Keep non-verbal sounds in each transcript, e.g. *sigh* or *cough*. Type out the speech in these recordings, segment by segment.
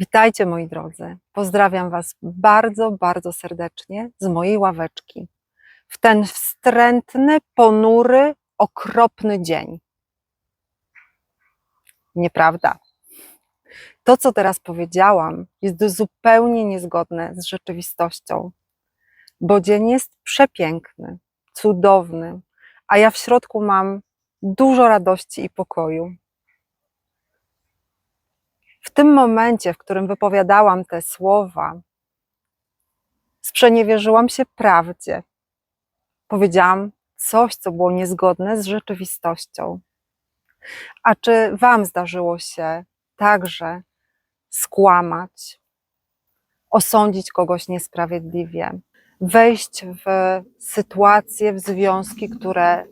Witajcie moi drodzy. Pozdrawiam Was bardzo, bardzo serdecznie z mojej ławeczki. W ten wstrętny, ponury, okropny dzień. Nieprawda. To, co teraz powiedziałam, jest zupełnie niezgodne z rzeczywistością, bo dzień jest przepiękny, cudowny, a ja w środku mam dużo radości i pokoju. W tym momencie, w którym wypowiadałam te słowa, sprzeniewierzyłam się prawdzie. Powiedziałam coś, co było niezgodne z rzeczywistością. A czy Wam zdarzyło się także skłamać, osądzić kogoś niesprawiedliwie, wejść w sytuacje, w związki, które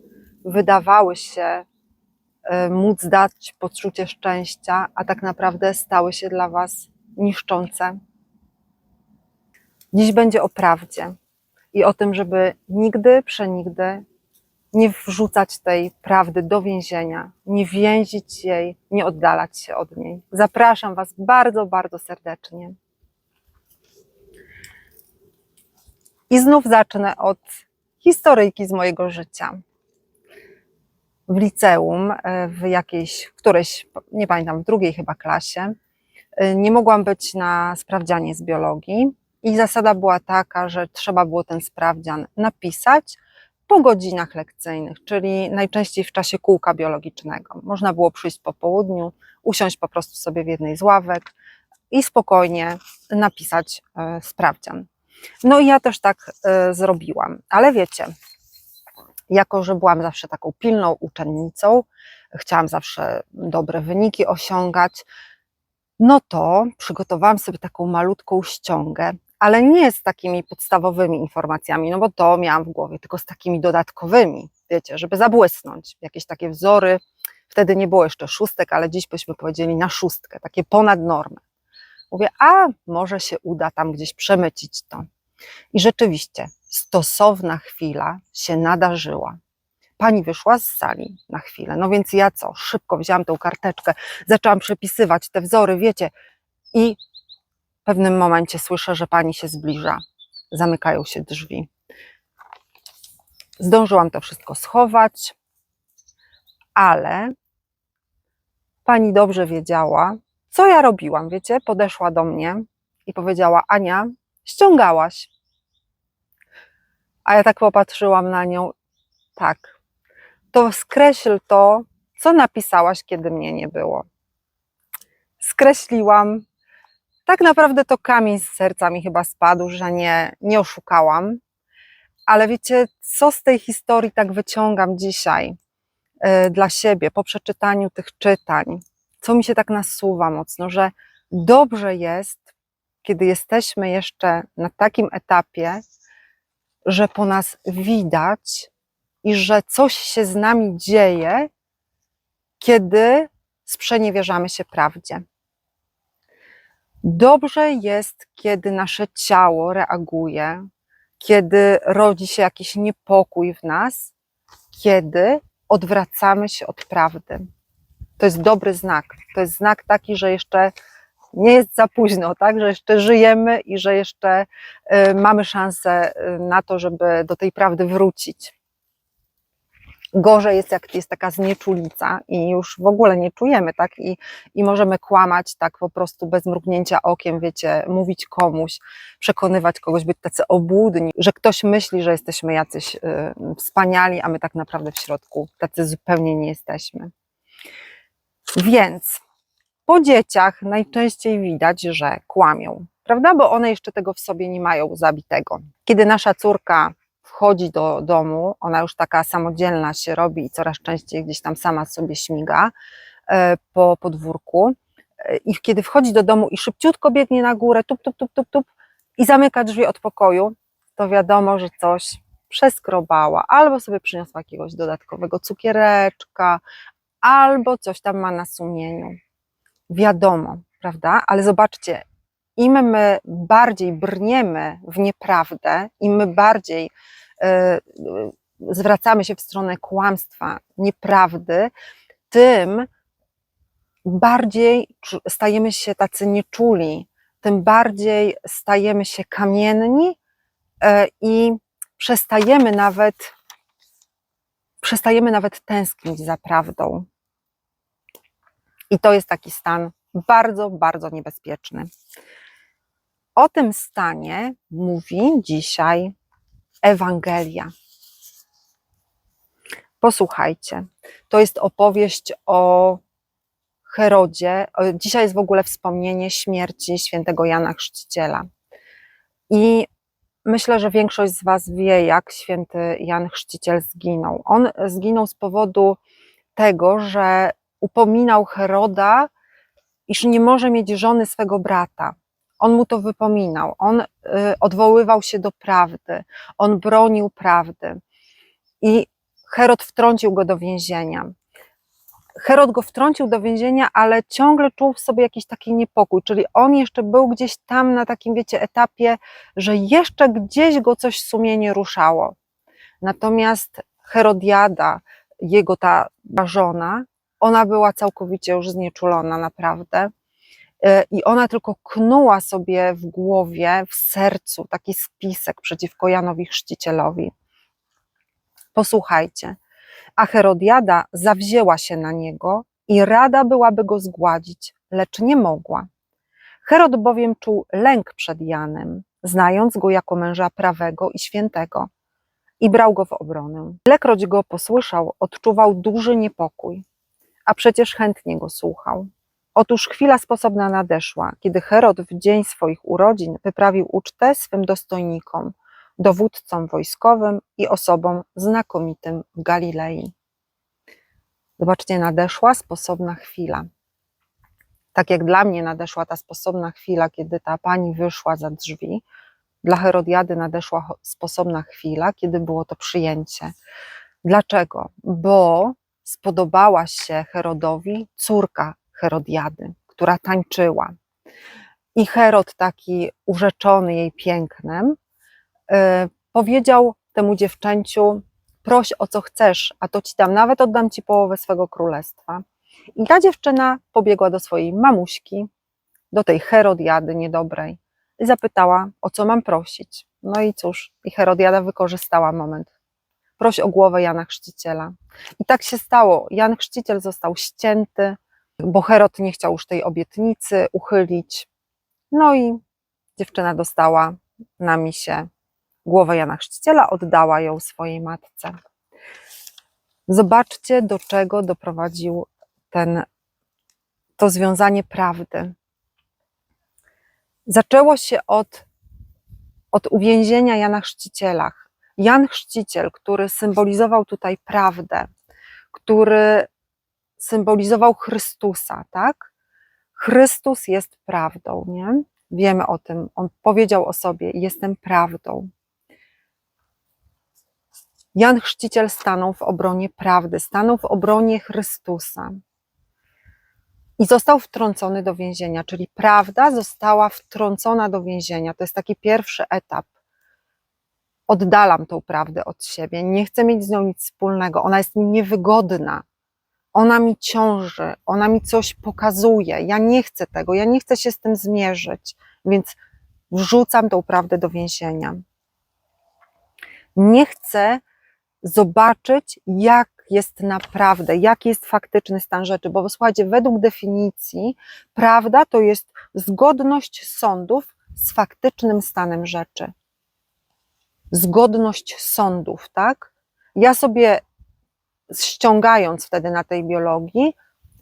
wydawały się móc dać poczucie szczęścia, a tak naprawdę stały się dla Was niszczące. Dziś będzie o prawdzie i o tym, żeby nigdy, przenigdy nie wrzucać tej prawdy do więzienia, nie więzić jej, nie oddalać się od niej. Zapraszam Was bardzo, bardzo serdecznie. I znów zacznę od historyjki z mojego życia w liceum, e, w jakiejś, w którejś, nie pamiętam, w drugiej chyba klasie, e, nie mogłam być na sprawdzianie z biologii i zasada była taka, że trzeba było ten sprawdzian napisać po godzinach lekcyjnych, czyli najczęściej w czasie kółka biologicznego. Można było przyjść po południu, usiąść po prostu sobie w jednej z ławek i spokojnie napisać e, sprawdzian. No i ja też tak zrobiłam, ale wiecie, jako że byłam zawsze taką pilną uczennicą, chciałam zawsze dobre wyniki osiągać, no to przygotowałam sobie taką malutką ściągę, ale nie z takimi podstawowymi informacjami, no bo to miałam w głowie, tylko z takimi dodatkowymi, wiecie, żeby zabłysnąć, jakieś takie wzory. Wtedy nie było jeszcze szóstek, ale dziś byśmy powiedzieli na szóstkę, takie ponad normę. Mówię, a może się uda tam gdzieś przemycić to. I rzeczywiście, stosowna chwila się nadarzyła. Pani wyszła z sali na chwilę, no więc ja co? Szybko wzięłam tą karteczkę, zaczęłam przepisywać te wzory, wiecie, i w pewnym momencie słyszę, że pani się zbliża. Zamykają się drzwi. Zdążyłam to wszystko schować, ale pani dobrze wiedziała, co ja robiłam, wiecie? Podeszła do mnie i powiedziała: Ania, ściągałaś. A ja tak popatrzyłam na nią, tak, to skreśl to, co napisałaś, kiedy mnie nie było. Skreśliłam. Tak naprawdę to kamień z serca mi chyba spadł, że nie, nie oszukałam. Ale wiecie, co z tej historii tak wyciągam dzisiaj yy, dla siebie po przeczytaniu tych czytań? Co mi się tak nasuwa mocno, że dobrze jest, kiedy jesteśmy jeszcze na takim etapie, że po nas widać i że coś się z nami dzieje, kiedy sprzeniewierzamy się prawdzie. Dobrze jest, kiedy nasze ciało reaguje, kiedy rodzi się jakiś niepokój w nas, kiedy odwracamy się od prawdy. To jest dobry znak. To jest znak taki, że jeszcze nie jest za późno, tak, że jeszcze żyjemy i że jeszcze y, mamy szansę y, na to, żeby do tej prawdy wrócić. Gorzej jest, jak jest taka znieczulica i już w ogóle nie czujemy, tak, i, i możemy kłamać tak po prostu bez mrugnięcia okiem, wiecie, mówić komuś, przekonywać kogoś, być tacy obłudni, że ktoś myśli, że jesteśmy jacyś y, wspaniali, a my tak naprawdę w środku tacy zupełnie nie jesteśmy. Więc po dzieciach najczęściej widać, że kłamią, prawda? Bo one jeszcze tego w sobie nie mają zabitego. Kiedy nasza córka wchodzi do domu, ona już taka samodzielna się robi i coraz częściej gdzieś tam sama sobie śmiga e, po podwórku. E, I kiedy wchodzi do domu i szybciutko biegnie na górę, tup, tup, tup, tup, tup i zamyka drzwi od pokoju, to wiadomo, że coś przeskrobała, albo sobie przyniosła jakiegoś dodatkowego cukiereczka, albo coś tam ma na sumieniu wiadomo, prawda? Ale zobaczcie, im my bardziej brniemy w nieprawdę, im my bardziej y, zwracamy się w stronę kłamstwa, nieprawdy, tym bardziej stajemy się tacy nieczuli, tym bardziej stajemy się kamienni e, i przestajemy nawet, przestajemy nawet tęsknić za prawdą. I to jest taki stan bardzo, bardzo niebezpieczny. O tym stanie mówi dzisiaj Ewangelia. Posłuchajcie. To jest opowieść o Herodzie. Dzisiaj jest w ogóle wspomnienie śmierci świętego Jana Chrzciciela. I myślę, że większość z Was wie, jak święty Jan Chrzciciel zginął. On zginął z powodu tego, że upominał Heroda, iż nie może mieć żony swego brata. On mu to wypominał. On y, odwoływał się do prawdy. On bronił prawdy. I Herod wtrącił go do więzienia. Herod go wtrącił do więzienia, ale ciągle czuł w sobie jakiś taki niepokój, czyli on jeszcze był gdzieś tam na takim, wiecie, etapie, że jeszcze gdzieś go coś sumienie ruszało. Natomiast Herodiada, jego ta żona, ona była całkowicie już znieczulona, naprawdę. Y, I ona tylko knuła sobie w głowie, w sercu taki spisek przeciwko Janowi Chrzcicielowi. Posłuchajcie. A Herodiada zawzięła się na niego i rada byłaby go zgładzić, lecz nie mogła. Herod bowiem czuł lęk przed Janem, znając go jako męża prawego i świętego, i brał go w obronę. Ilekroć go posłyszał, odczuwał duży niepokój, a przecież chętnie go słuchał. Otóż chwila sposobna nadeszła, kiedy Herod w dzień swoich urodzin wyprawił ucztę swym dostojnikom, dowódcom wojskowym i osobom znakomitym w Galilei. Zobaczcie, nadeszła sposobna chwila. Tak jak dla mnie nadeszła ta sposobna chwila, kiedy ta pani wyszła za drzwi, dla Herodiady nadeszła sposobna chwila, kiedy było to przyjęcie. Dlaczego? Bo spodobała się Herodowi córka Herodiady, która tańczyła. I Herod, taki urzeczony jej pięknem, y, powiedział temu dziewczęciu: Proś o co chcesz, a to ci dam, nawet oddam ci połowę swego królestwa. I ta dziewczyna pobiegła do swojej mamuśki, do tej Herodiady niedobrej, i zapytała, o co mam prosić. No i cóż, i Herodiada wykorzystała moment. Proś o głowę Jana Chrzciciela. I tak się stało. Jan Chrzciciel został ścięty, bo Herod nie chciał już tej obietnicy uchylić. No i dziewczyna dostała na misie głowę Jana Chrzciciela, oddała ją swojej matce. Zobaczcie, do czego doprowadził ten, to związanie prawdy. Zaczęło się od, od uwięzienia Jana Chrzciciela. Jan Chrzciciel, który symbolizował tutaj prawdę, który symbolizował Chrystusa, tak? Chrystus jest prawdą, nie? Wiemy o tym. On powiedział o sobie: Jestem prawdą. Jan Chrzciciel stanął w obronie prawdy, stanął w obronie Chrystusa i został wtrącony do więzienia, czyli prawda została wtrącona do więzienia. To jest taki pierwszy etap. Oddalam tą prawdę od siebie, nie chcę mieć z nią nic wspólnego, ona jest mi niewygodna, ona mi ciąży, ona mi coś pokazuje. Ja nie chcę tego, ja nie chcę się z tym zmierzyć, więc wrzucam tą prawdę do więzienia. Nie chcę zobaczyć, jak jest naprawdę, jaki jest faktyczny stan rzeczy, bo słuchajcie, według definicji prawda to jest zgodność sądów z faktycznym stanem rzeczy. Zgodność sądów, tak? Ja sobie ściągając wtedy na tej biologii,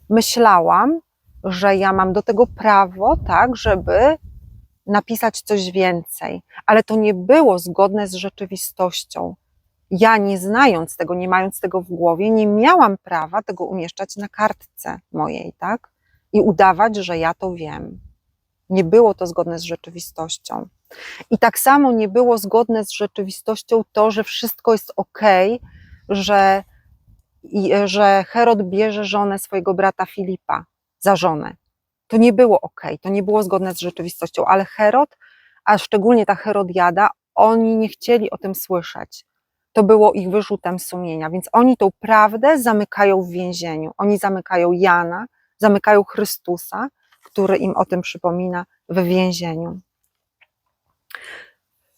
myślałam, że ja mam do tego prawo, tak, żeby napisać coś więcej, ale to nie było zgodne z rzeczywistością. Ja, nie znając tego, nie mając tego w głowie, nie miałam prawa tego umieszczać na kartce mojej, tak? I udawać, że ja to wiem. Nie było to zgodne z rzeczywistością. I tak samo nie było zgodne z rzeczywistością to, że wszystko jest ok, że, że Herod bierze żonę swojego brata Filipa za żonę. To nie było ok, to nie było zgodne z rzeczywistością, ale Herod, a szczególnie ta Herodiada, oni nie chcieli o tym słyszeć. To było ich wyrzutem sumienia, więc oni tą prawdę zamykają w więzieniu. Oni zamykają Jana zamykają Chrystusa, który im o tym przypomina w więzieniu.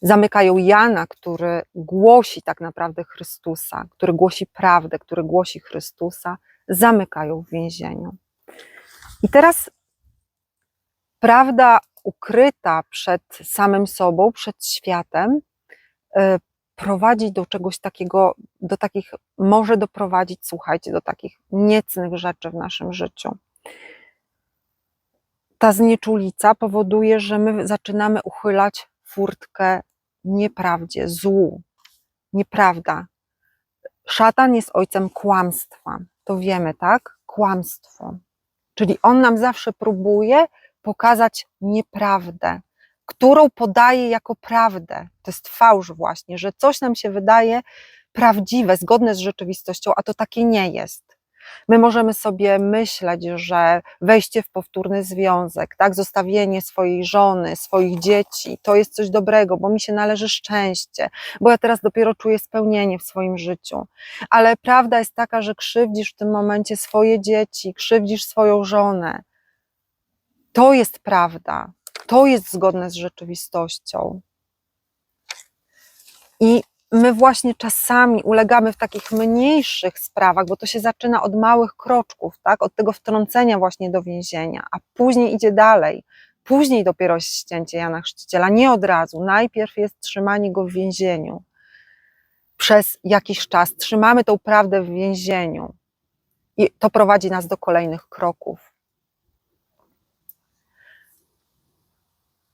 Zamykają Jana, który głosi tak naprawdę Chrystusa, który głosi prawdę, który głosi Chrystusa, zamykają w więzieniu. I teraz prawda ukryta przed samym sobą, przed światem, e, prowadzi do czegoś takiego, do takich, może doprowadzić, słuchajcie, do takich niecnych rzeczy w naszym życiu. Ta znieczulica powoduje, że my zaczynamy uchylać furtkę nieprawdzie, złu. Nieprawda. Szatan jest ojcem kłamstwa. To wiemy, tak? Kłamstwo. Czyli on nam zawsze próbuje pokazać nieprawdę, którą podaje jako prawdę. To jest fałsz właśnie, że coś nam się wydaje prawdziwe, zgodne z rzeczywistością, a to takie nie jest. My możemy sobie myśleć, że wejście w powtórny związek, tak, zostawienie swojej żony, swoich dzieci, to jest coś dobrego, bo mi się należy szczęście, bo ja teraz dopiero czuję spełnienie w swoim życiu. Ale prawda jest taka, że krzywdzisz w tym momencie swoje dzieci, krzywdzisz swoją żonę. To jest prawda. To jest zgodne z rzeczywistością. I my właśnie czasami ulegamy w takich mniejszych sprawach, bo to się zaczyna od małych kroczków, tak? od tego wtrącenia właśnie do więzienia, a później idzie dalej. Później dopiero ścięcie Jana Chrzciciela, nie od razu. Najpierw jest trzymanie go w więzieniu. Przez jakiś czas trzymamy tą prawdę w więzieniu. I to prowadzi nas do kolejnych kroków.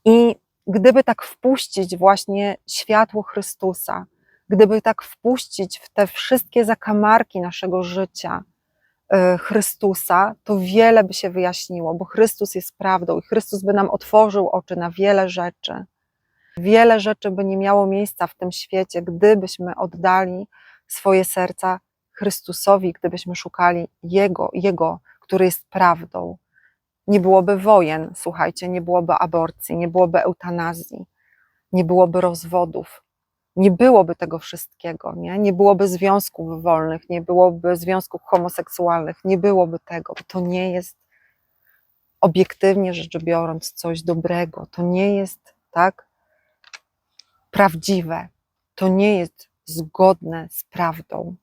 I gdyby tak wpuścić właśnie światło Chrystusa, gdyby tak wpuścić w te wszystkie zakamarki naszego życia y, Chrystusa, to wiele by się wyjaśniło, bo Chrystus jest prawdą i Chrystus by nam otworzył oczy na wiele rzeczy. Wiele rzeczy by nie miało miejsca w tym świecie, gdybyśmy oddali swoje serca Chrystusowi, gdybyśmy szukali Jego, Jego, który jest prawdą. Nie byłoby wojen, słuchajcie, nie byłoby aborcji, nie byłoby eutanazji, nie byłoby rozwodów, nie byłoby tego wszystkiego, nie? nie byłoby związków wolnych, nie byłoby związków homoseksualnych, nie byłoby tego. To nie jest obiektywnie rzecz biorąc coś dobrego. To nie jest tak prawdziwe. To nie jest zgodne z prawdą.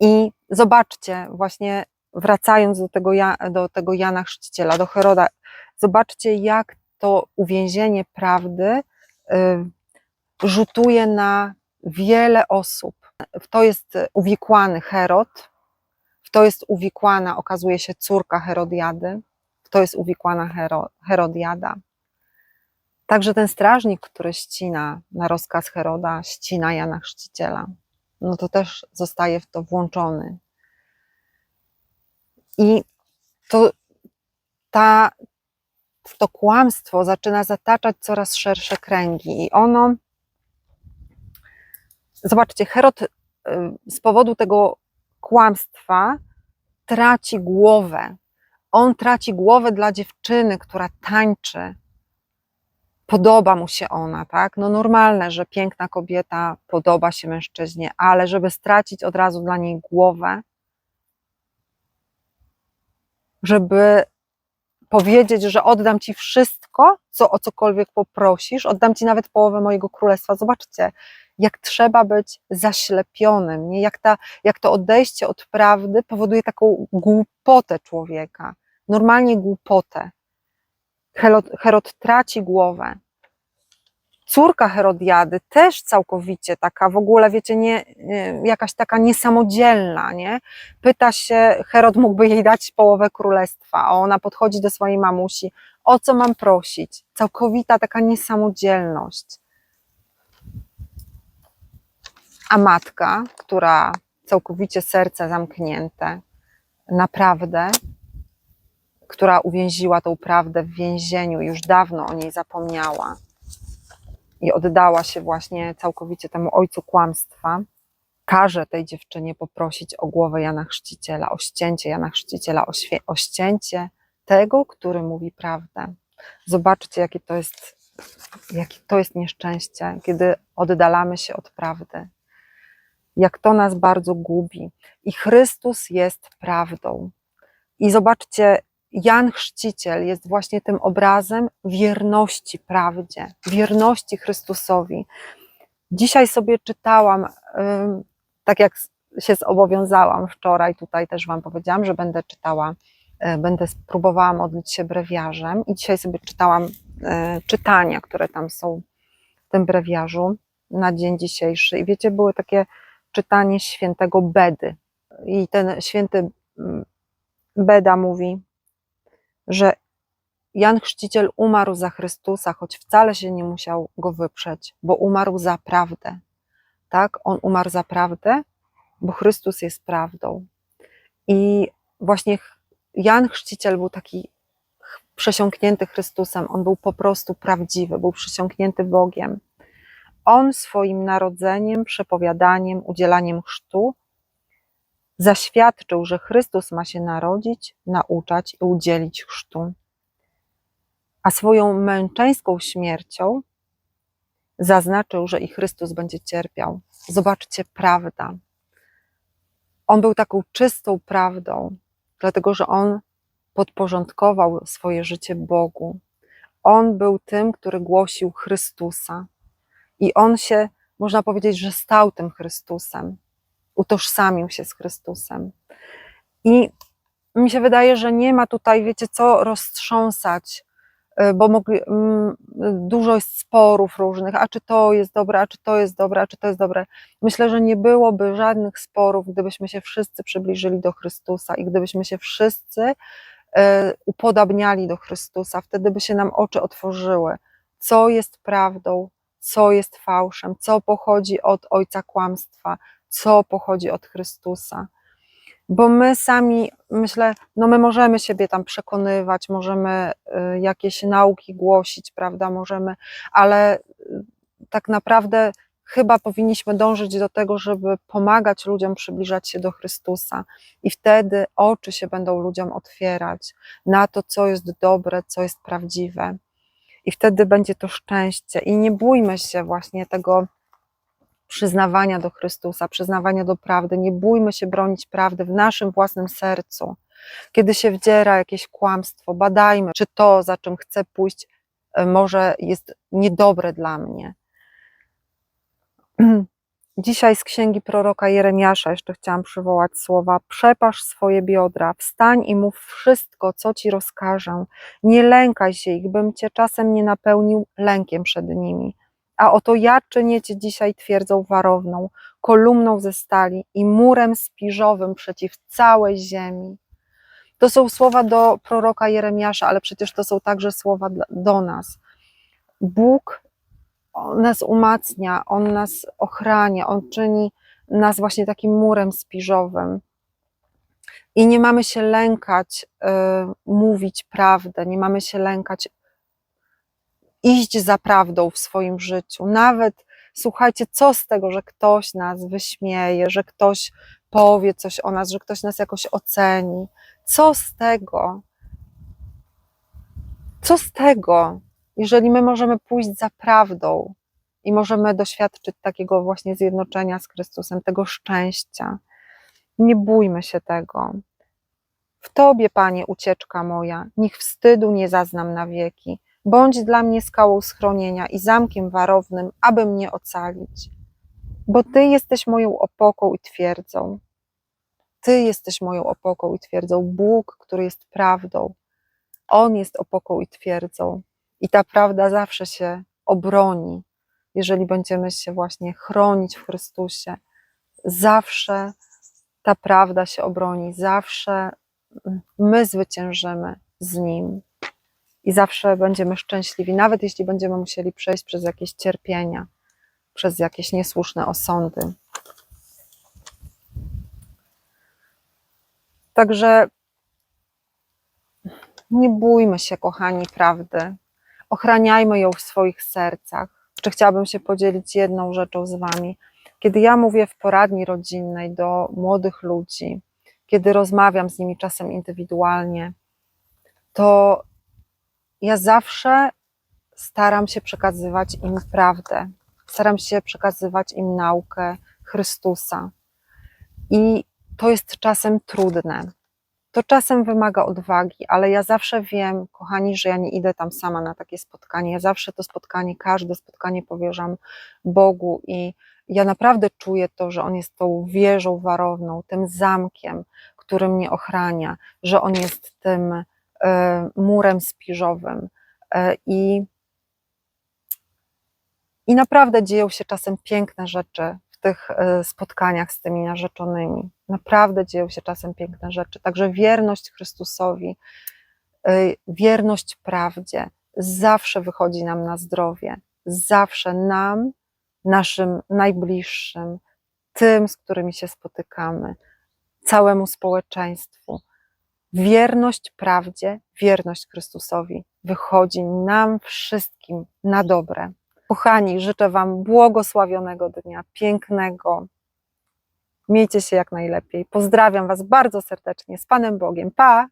I zobaczcie, właśnie wracając do tego, do tego Jana Chrzciciela, do Heroda, zobaczcie, jak to uwięzienie prawdy y, rzutuje na wiele osób. W to jest uwikłany Herod, w to jest uwikłana, okazuje się, córka Herodiady, w to jest uwikłana Hero, Herodiada. Także ten strażnik, który ścina na rozkaz Heroda, ścina Jana Chrzciciela, no to też zostaje w to włączony. I to, ta, to kłamstwo zaczyna zataczać coraz szersze kręgi i ono, zobaczcie, Herod y, z powodu tego kłamstwa traci głowę. On traci głowę dla dziewczyny, która tańczy. Podoba mu się ona, tak? No normalne, że piękna kobieta podoba się mężczyźnie, ale żeby stracić od razu dla niej głowę, żeby powiedzieć, że oddam ci wszystko, co o cokolwiek poprosisz, oddam ci nawet połowę mojego królestwa. Zobaczcie, jak trzeba być zaślepionym, nie? Jak, ta, jak to odejście od prawdy powoduje taką głupotę człowieka, normalnie głupotę. Herod, Herod traci głowę córka Herodiady też całkowicie taka, w ogóle wiecie, nie, jakaś taka niesamodzielna, nie? Pyta się, Herod mógłby jej dać połowę królestwa, a ona podchodzi do swojej mamusi, o co mam prosić? Całkowita taka niesamodzielność. A matka, która całkowicie serce zamknięte, naprawdę, która uwięziła tą prawdę w więzieniu, już dawno o niej zapomniała i oddała się właśnie całkowicie temu ojcu kłamstwa, każe tej dziewczynie poprosić o głowę Jana Chrzciciela, o ścięcie Jana Chrzciciela, o, o ścięcie tego, który mówi prawdę. Zobaczcie, jakie to jest, jakie to jest nieszczęście, kiedy oddalamy się od prawdy. jak to nas bardzo gubi. I Chrystus jest prawdą. I zobaczcie, Jan Chrzciciel jest właśnie tym obrazem wierności prawdzie, wierności Chrystusowi. Dzisiaj sobie czytałam, tak jak się zobowiązałam wczoraj, tutaj też Wam powiedziałam, że będę czytała, y, będę próbowała modlić się brewiarzem i dzisiaj sobie czytałam y, czytania, które tam są w tym brewiarzu na dzień dzisiejszy. I wiecie, były takie czytanie świętego Bedy. I ten święty mm, Beda mówi, że Jan Chrzciciel umarł za Chrystusa, choć wcale się nie musiał go wyprzeć, bo umarł za prawdę. Tak? On umarł za prawdę, bo Chrystus jest prawdą. I właśnie Jan Chrzciciel był taki przesiąknięty Chrystusem, on był po prostu prawdziwy, był przesiąknięty Bogiem. On swoim narodzeniem, przepowiadaniem, udzielaniem chrztu zaświadczył, że Chrystus ma się narodzić, nauczać i udzielić chrztu. A swoją męczeńską śmiercią zaznaczył, że i Chrystus będzie cierpiał. Zobaczcie, prawda. On był taką czystą prawdą, dlatego że on podporządkował swoje życie Bogu. On był tym, który głosił Chrystusa. I on się, można powiedzieć, że stał tym Chrystusem, utożsamił się z Chrystusem. I mi się wydaje, że nie ma tutaj, wiecie co, roztrząsać, y, bo mogli, mm, dużo jest sporów różnych, a czy to jest dobre, a czy to jest dobre, a czy to jest dobre. Myślę, że nie byłoby żadnych sporów, gdybyśmy się wszyscy przybliżyli do Chrystusa i gdybyśmy się wszyscy y, upodabniali do Chrystusa, wtedy by się nam oczy otworzyły, co jest prawdą, co jest fałszem, co pochodzi od ojca kłamstwa, co pochodzi od Chrystusa. Bo my sami, myślę, no my możemy siebie tam przekonywać, możemy y, jakieś nauki głosić, prawda, możemy, ale y, tak naprawdę chyba powinniśmy dążyć do tego, żeby pomagać ludziom przybliżać się do Chrystusa i wtedy oczy się będą ludziom otwierać na to, co jest dobre, co jest prawdziwe. I wtedy będzie to szczęście. I nie bójmy się właśnie tego przyznawania do Chrystusa, przyznawania do prawdy. Nie bójmy się bronić prawdy w naszym własnym sercu. Kiedy się wdziera jakieś kłamstwo, badajmy, czy to, za czym chcę pójść, e, może jest niedobre dla mnie. *clears throat* Dzisiaj z księgi proroka Jeremiasza jeszcze chciałam przywołać słowa: Przepasz swoje biodra, wstań i mów wszystko, co ci rozkażę. Nie lękaj się ich, bym cię czasem nie napełnił lękiem przed nimi. A oto ja czynię cię dzisiaj twierdzą warowną, kolumną ze stali i murem spiżowym przeciw całej ziemi. To są słowa do proroka Jeremiasza, ale przecież to są także słowa do nas. Bóg nas umacnia, On nas ochrania, On czyni nas właśnie takim murem spiżowym. I nie mamy się lękać y, mówić prawdę, nie mamy się lękać iść za prawdą w swoim życiu. Nawet słuchajcie, co z tego, że ktoś nas wyśmieje, że ktoś powie coś o nas, że ktoś nas jakoś oceni. Co z tego? Co z tego, jeżeli my możemy pójść za prawdą i możemy doświadczyć takiego właśnie zjednoczenia z Chrystusem, tego szczęścia? Nie bójmy się tego. W Tobie, Panie, ucieczka moja, niech wstydu nie zaznam na wieki. Bądź dla mnie skałą schronienia i zamkiem warownym, aby mnie ocalić. Bo Ty jesteś moją opoką i twierdzą. Ty jesteś moją opoką i twierdzą. Bóg, który jest prawdą. On jest opoką i twierdzą. I ta prawda zawsze się obroni, jeżeli będziemy się właśnie chronić w Chrystusie. Zawsze ta prawda się obroni, zawsze my zwyciężymy z Nim i zawsze będziemy szczęśliwi, nawet jeśli będziemy musieli przejść przez jakieś cierpienia, przez jakieś niesłuszne osądy. Także nie bójmy się, kochani, prawdy. Ochraniajmy ją w swoich sercach. Jeszcze chciałabym się podzielić jedną rzeczą z Wami. Kiedy ja mówię w poradni rodzinnej do młodych ludzi, kiedy rozmawiam z nimi czasem indywidualnie, to ja zawsze staram się przekazywać im prawdę, staram się przekazywać im naukę, Chrystusa. I to jest czasem trudne. To czasem wymaga odwagi, ale ja zawsze wiem, kochani, że ja nie idę tam sama na takie spotkanie. Ja zawsze to spotkanie, każde spotkanie powierzam Bogu i ja naprawdę czuję to, że On jest tą wieżą warowną, tym zamkiem, który mnie ochrania, że On jest tym murem spiżowym. E, I, I naprawdę dzieją się czasem piękne rzeczy w tych e, spotkaniach z tymi narzeczonymi. Naprawdę dzieją się czasem piękne rzeczy. Także wierność Chrystusowi, e, wierność prawdzie zawsze wychodzi nam na zdrowie. Zawsze nam, naszym najbliższym, tym, z którymi się spotykamy, całemu społeczeństwu. Wierność prawdzie, wierność Chrystusowi wychodzi nam wszystkim na dobre. Kochani, życzę Wam błogosławionego dnia, pięknego. Miejcie się jak najlepiej. Pozdrawiam Was bardzo serdecznie. Z Panem Bogiem. Pa!